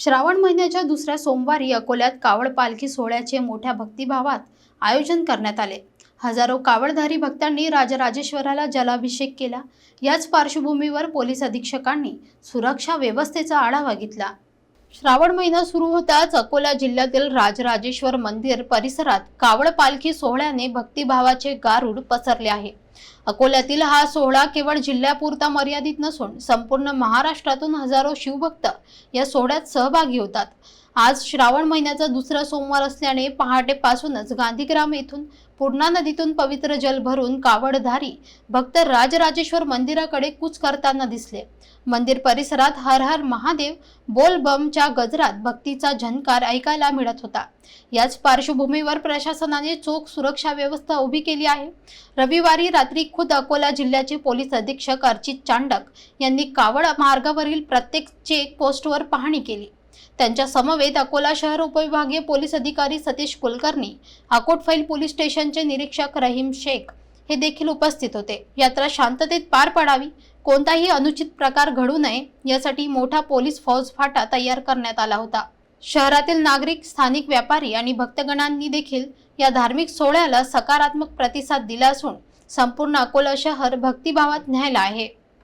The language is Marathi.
श्रावण महिन्याच्या दुसऱ्या सोमवारी अकोल्यात कावड पालखी सोहळ्याचे मोठ्या भक्तिभावात आयोजन करण्यात आले. हजारो कावडधारी भक्तांनी राजराजेश्वराला जलाभिषेक केला. याच पार्श्वभूमीवर पोलीस अधीक्षकांनी सुरक्षा व्यवस्थेचा आढावा घेतला. श्रावण महिना सुरू होताच अकोला जिल्ह्यातील राजराजेश्वर मंदिर परिसरात कावड पालखी सोहळ्याने भक्तिभावाचे गारुड पसरले आहे. अकोल्यातील हा सोहळा केवळ जिल्ह्यापुरता मर्यादित नसून संपूर्ण महाराष्ट्रातून हजारो शिवभक्त या सोहळ्यात सहभागी होतात. आज श्रावण महिन्याचा दुसरा सोमवार असल्याने पहाटेपासूनच गांधीग्राम येथून पूर्णा नदीतून पवित्र जल भरून कावडधारी भक्त राजराजेश्वर मंदिराकडे कूच करताना दिसले. मंदिर परिसरात हर हर महादेव बोल बमच्या गजरात भक्तीचा झनकार ऐकायला मिळत होता. याच पार्श्वभूमीवर प्रशासनाने चोख सुरक्षा व्यवस्था उभी केली आहे. रविवारी रात्री खुद अकोला जिल्ह्याचे पोलीस अधीक्षक अर्चित चांडक यांनी कावड मार्गावरील प्रत्येक चेक पोस्टवर पाहणी केली. त्यांच्या समवेत अकोला शहर उपविभागीय पोलीस अधिकारी सतीश कुलकर्णी अकोटफैल पोलीस स्टेशनचे निरीक्षक रहीम शेख हे देखील उपस्थित होते. यात्रा शांततेत पार पडावी कोणताही अनुचित प्रकार घडू नये यासाठी मोठा पोलीस फौज फाटा तयार करण्यात आला होता. शहरातील नागरिक स्थानिक व्यापारी आणि भक्तगणांनी देखील या धार्मिक सोहळ्याला सकारात्मक प्रतिसाद दिला असून संपूर्ण अकोला शहर भक्तिभावात न्यायला आहे.